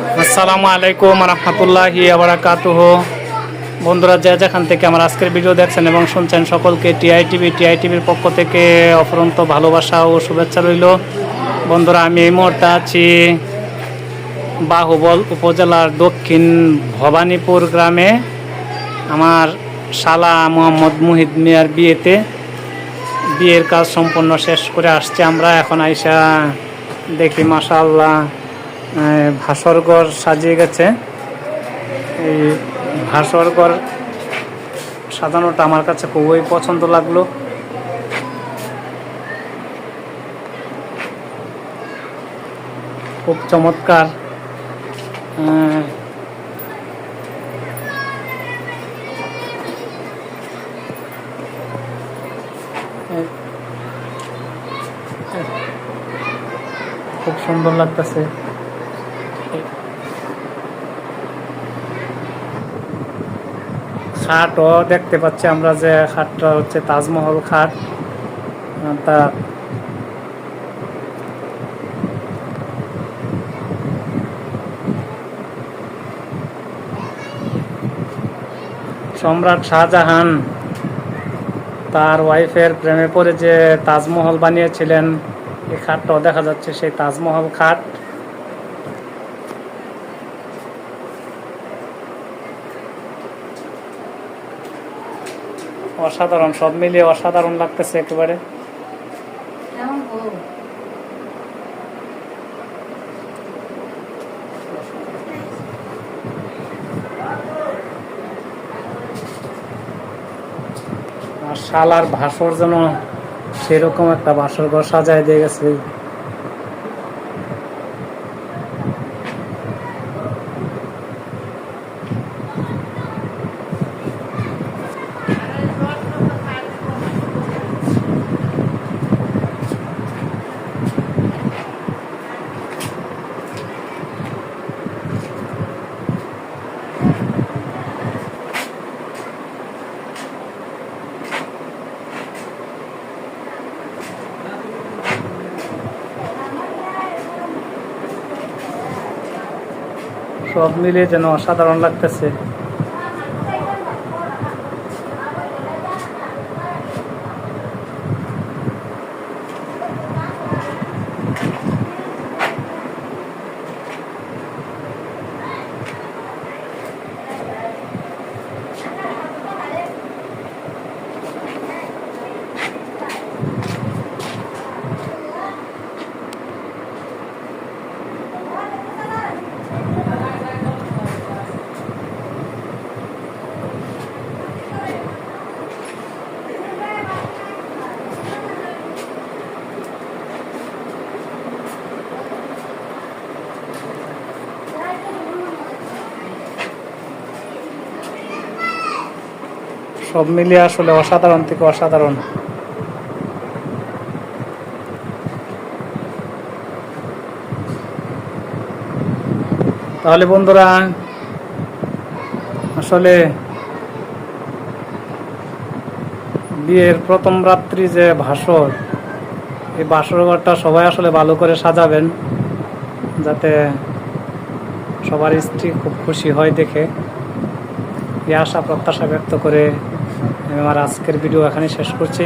আসসালামু আলাইকুম রহমতুল্লাহি আবরাকাতুহ বন্ধুরা, যে যেখান থেকে আমার আজকের ভিডিও দেখছেন এবং শুনছেন, সকলকে টিআই টিভি টিআই টিভির পক্ষ থেকে অফরন্ত ভালোবাসা ও শুভেচ্ছা রইল। বন্ধুরা, আমি এই মুহূর্তে আছি বাহুবল উপজেলার দক্ষিণ ভবানীপুর গ্রামে। আমার শালা মোহাম্মদ মুহিদ মিয়ার বিয়েতে। বিয়ের কাজ সম্পূর্ণ শেষ করে আসছে আমরা। এখন আইসা দেখি, মাশাআল্লাহ। ভাসরঘর সাজিয়ে গেছে। এই ভাসরঘর সাজানোটা আমার কাছে খুবই পছন্দ লাগল। খুব চমৎকার খুব সুন্দর লাগতেছে। খাটও দেখতে পাচ্ছি আমরা যে খাটটা হচ্ছে তাজমহল খাট। তা সম্রাট শাহজাহান তার ওয়াইফের প্রেমে পড়ে যে তাজমহল বানিয়েছিলেন, এই খাটটাও দেখা যাচ্ছে সেই তাজমহল খাট। অসাধারণ সব মিলিয়ে অসাধারণ লাগতেছে একেবারে। শালার ভাসর যেন সেরকম একটা ভাসর ঘর সাজায় দিয়ে গেছে। সব মিলে যেন অসাধারণ লাগতেছে। সব মিলিয়ে আসলে অসাধারণ থেকে অসাধারণ। তাহলে বন্ধুরা, আসলে বিয়ের প্রথম রাত্রি যে ভাসর, এই বাসর ঘরটা সবাই আসলে ভালো করে সাজাবেন, যাতে সবার স্ত্রী খুব খুশি হয় দেখে। এই আশা, প্রত্যাশা ব্যক্ত করে আমি আমার আজকের ভিডিও এখানে শেষ করছি।